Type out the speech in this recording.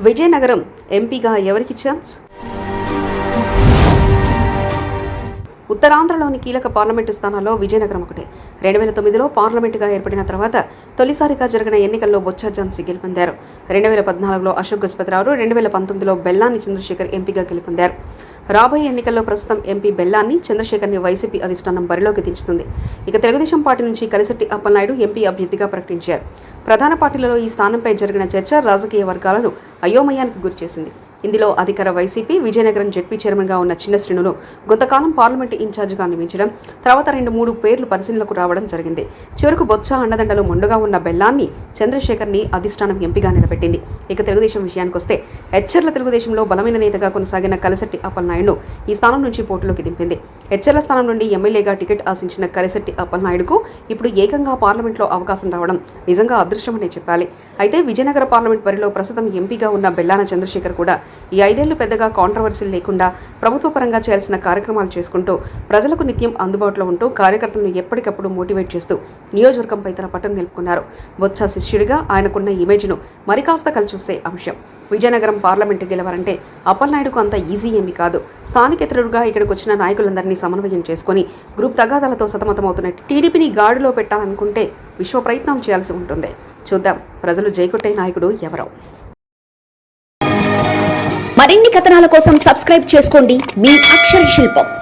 విజయనగరం ఎంపీగా ఎవరికి ఛాన్స్ ఉత్తరాంధ్రలోని కీలక పార్లమెంటు స్థానాల్లో విజయనగరం ఒకటి. రెండు వేల తొమ్మిదిలో పార్లమెంటుగా ఏర్పడిన తర్వాత తొలిసారిగా జరిగిన ఎన్నికల్లో బొత్స ఝాన్సీ గెలుపొందారు. రెండు వేల పద్నాలుగులో అశోక్ గజపతిరావు రెండు వేల పంతొమ్మిదిలో బెల్లాని చంద్రశేఖర్ ఎంపీగా గెలుపొందారు. రాబోయే ఎన్నికల్లో ప్రస్తుతం ఎంపీ బెల్లాన్ని చంద్రశేఖర్ని వైసీపీ అధిష్టానం బరిలోకి దించుతుంది. ఇక తెలుగుదేశం పార్టీ నుంచి కలిసెట్టి అప్పలనాయుడు ఎంపీ అభ్యర్థిగా ప్రకటించారు. ప్రధాన పార్టీలలో ఈ స్థానంపై జరిగిన చర్చ రాజకీయ వర్గాలను అయోమయానికి గురిచేసింది ఇందులో అధికార వైసీపీ విజయనగరం జడ్పీ చైర్మన్గా ఉన్న చిన్న శ్రీనును కొంతకాలం పార్లమెంటు ఇన్ఛార్జిగా నియమించడం తర్వాత రెండు మూడు పేర్లు పరిశీలనకు రావడం జరిగింది. చివరకు బొత్స అండదండలు మొండుగా ఉన్న బెల్లాన్ని చంద్రశేఖర్ని అధిష్టానం ఎంపీగా నిలబెట్టింది. ఇక తెలుగుదేశం విషయానికొస్తే హెచ్చర్ల తెలుగుదేశంలో బలమైన నేతగా కొనసాగిన కలిశెట్టి అప్పలనాయుడు ఈ స్థానం నుంచి పోటీలోకి దింపింది. హెచ్చర్ల స్థానం నుండి ఎమ్మెల్యేగా టికెట్ ఆశించిన కలిశెట్టి అప్పలనాయుడుకు ఇప్పుడు ఏకంగా పార్లమెంట్లో అవకాశం రావడం నిజంగా అదృష్టమనే చెప్పాలి. అయితే విజయనగర పార్లమెంట్ పరిలో ప్రస్తుతం ఎంపీగా ఉన్న బెల్లాన చంద్రశేఖర్ కూడా ఈ ఐదేళ్ళు పెద్దగా కాంట్రవర్సీలు లేకుండా ప్రభుత్వ పరంగా చేయాల్సిన కార్యక్రమాలు చేసుకుంటూ ప్రజలకు నిత్యం అందుబాటులో ఉంటూ కార్యకర్తలను ఎప్పటికప్పుడు మోటివేట్ చేస్తూ నియోజకవర్గంపై తన పట్టును నిలుపుకున్నారు. బొత్స శిష్యుడిగా ఆయనకున్న ఇమేజ్ను మరికాస్త కలిచూసే అంశం. విజయనగరం పార్లమెంటు గెలవాలంటే అప్పలనాయుడుకు అంత ఈజీ ఏమీ కాదు. స్థానికేతరుడుగా ఇక్కడికి వచ్చిన నాయకులందరినీ సమన్వయం చేసుకొని గ్రూప్ తగాదాలతో సతమతమవుతున్న టీడీపీని గాడిలో పెట్టాలనుకుంటే విశ్వ ప్రయత్నం చేయాల్సి ఉంటుంది. చూద్దాం. ప్రజలు జైకొట్టే నాయకుడు ఎవరో. మరిన్ని కథనాల కోసం సబ్స్క్రైబ్ చేసుకోండి. మీ అక్షర శిల్పం.